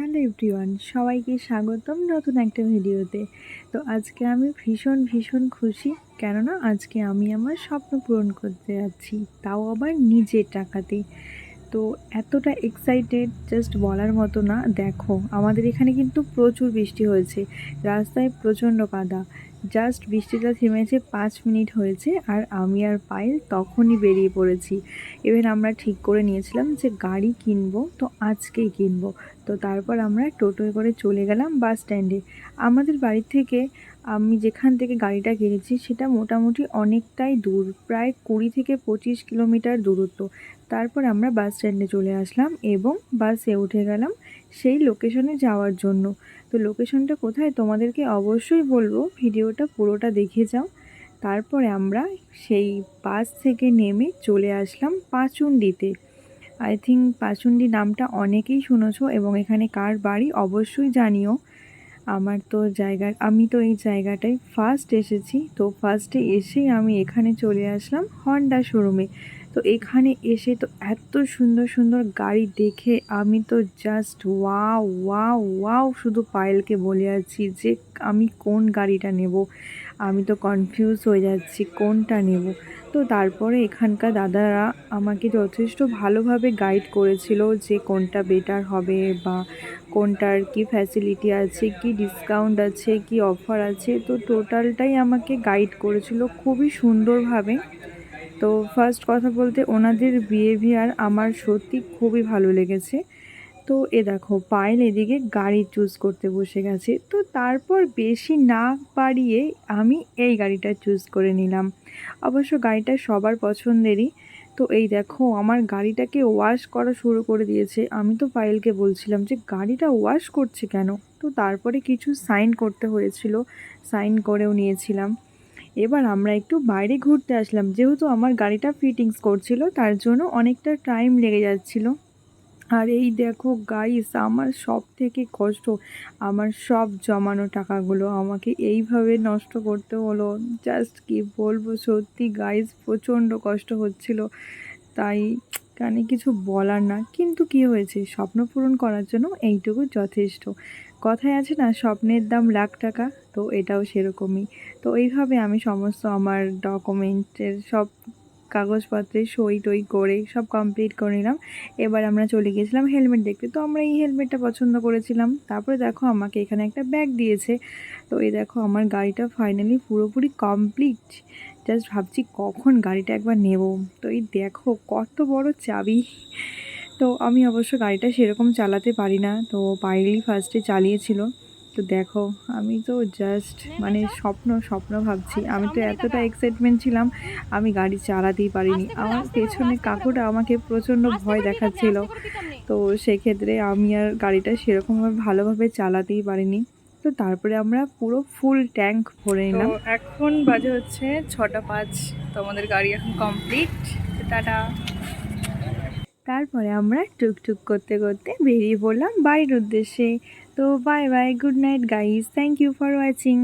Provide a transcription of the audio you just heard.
Hello everyone, সবাইকে স্বাগতম নতুন একটা ভিডিওতে। তো আজকে আমি ভীষণ ভীষণ খুশি, কেননা আজকে আমি আমার স্বপ্ন পূরণ করতে যাচ্ছি, তাও আবার নিজের টাকাতে। তো এতটা এক্সাইটেড জাস্ট বলার মতো না, দেখো, আমাদের এখানে কিন্তু প্রচুর বৃষ্টি হয়েছে, রাস্তায় প্রচণ্ড কাদা জাস্ট বৃষ্টিটা থেমেছে, পাঁচ মিনিট হয়েছে আর আমি আর পায়েল তখনই বেরিয়ে পড়েছি। এবার আমরা ঠিক করে নিয়েছিলাম যে গাড়ি কিনবো, তো আজকেই কিনবো। তো তারপর আমরা টোটোয় করে চলে গেলাম বাস স্ট্যান্ডে। আমাদের বাড়ি থেকে আমি যেখান থেকে গাড়িটা কিনেছি, সেটা মোটামুটি অনেকটাই দূর, প্রায় কুড়ি থেকে পঁচিশ কিলোমিটার দূরত্ব। তারপর আমরা বাস স্ট্যান্ডে চলে আসলাম এবং বাসে উঠে গেলাম সেই লোকেশনে যাওয়ার জন্য। তো লোকেশনটা কোথায়? তোমাদেরকে অবশ্যই বলব ভিডিওটা পুরোটা দেখে যাও। তারপরে আমরা সেই বাস থেকে নেমে চলে আসলাম পাচুন্ডিতে। আই থিঙ্ক পাচুন্ডি নামটা অনেকেই শুনেছ এবং এখানে কার বাড়ি অবশ্যই জানিও। আমার তো জায়গা আমি তো এই জায়গাটায় ফার্স্ট এসেছি। তো ফার্স্টে এসেই আমি এখানে চলে আসলাম হন্ডা শোরুমে তো এখানে এসে তো এত সুন্দর সুন্দর গাড়ি দেখে আমি তো জাস্ট ওয়া ওয়া ওয়াও শুধু পায়েলকে বলে যাচ্ছি যে আমি কোন গাড়িটা নেব। আমি তো কনফিউজ হয়ে যাচ্ছি কোনটা নেব। তো তারপরে এখানকার দাদারা আমাকে যথেষ্ট ভালোভাবে গাইড করেছিল যে কোনটা বেটার হবে বা কোনটার কি ফ্যাসিলিটি আছে, কি ডিসকাউন্ট আছে, কি অফার আছে। তো টোটালটাই আমাকে গাইড করেছিল খুবই সুন্দরভাবে। তো ফার্স্ট কথা বলতে ওনাদের বিহেভিয়ার আমার সত্যি খুবই ভালো লেগেছে। তো এ দেখো, পায়েল এদিকে গাড়ি চুজ করতে বসে গেছে। তো তারপর বেশি না পারিয়ে আমি এই গাড়িটা চুজ করে নিলাম। অবশ্য গাড়িটা সবার পছন্দেরই। তো এই দেখো, আমার গাড়িটাকে ওয়াশ করা শুরু করে দিয়েছে। আমি তো পায়েলকে বলছিলাম যে, গাড়িটা ওয়াশ করছে কেন? তো তারপরে কিছু সাইন করতে হয়েছিল। সাইন করেও নিয়েছিলাম। এবার আমরা একটু বাইরে ঘুরতে আসলাম। যেহেতু আমার গাড়িটা ফিটিংস করছিল, তার জন্য অনেকটা টাইম লেগে যাচ্ছিল। আর এই দেখো গাইস আমার সব থেকে কষ্ট, আমার সব জমানো টাকাগুলো আমাকে এইভাবে নষ্ট করতে হলো। জাস্ট কি বলব, সত্যি গাইস প্রচণ্ড কষ্ট হচ্ছিল। তাই কানে কিছু বলার না। কিন্তু কি হয়েছে? স্বপ্ন পূরণ করার জন্য এইটুকু যথেষ্ট। কথায় আছে না, স্বপ্নের দাম লাখ টাকা, তো এটাও সেরকমই। তো এইভাবে আমি সমস্ত আমার ডকুমেন্টের সব কাগজপত্রে সই টই করে সব কমপ্লিট করে নিলাম। এবার আমরা চলে গিয়েছিলাম হেলমেট দেখতে। তো আমরা এই হেলমেটটা পছন্দ করেছিলাম। তারপরে দেখো আমাকে এখানে একটা ব্যাগ দিয়েছে। তো এই দেখো আমার গাড়িটা ফাইনালি পুরোপুরি কমপ্লিট জাস্ট ভাবছি কখন গাড়িটা একবার নেব। তো এই দেখো কত বড় চাবি। তো আমি অবশ্য গাড়িটা সেরকম চালাতে পারি না। তো পাইলি ফার্স্টে চালিয়েছিল। তো দেখো আমি তো জাস্ট মানে স্বপ্ন স্বপ্ন ভাবছি। আমি তো এতটা এক্সাইটমেন্ট ছিলাম আমি গাড়ি চালাতেই পারিনি। আমার পেছনে কাকুটা আমাকে প্রচণ্ড ভয় দেখাচ্ছিল। তো সেক্ষেত্রে আমি আর গাড়িটা সেরকমভাবে ভালোভাবে চালাতেই পারিনি। তো তারপরে আমরা পুরো ফুল ট্যাঙ্ক ভরে নিলাম। এখন বাজে হচ্ছে ছটা পাঁচ তো আমাদের গাড়ি এখন কমপ্লিট টাটা। তারপরে আমরা টুকটুক করতে করতে বেরিয়ে পড়লাম বাড়ির উদ্দেশ্যে। তো bye bye good night guys thank you for watching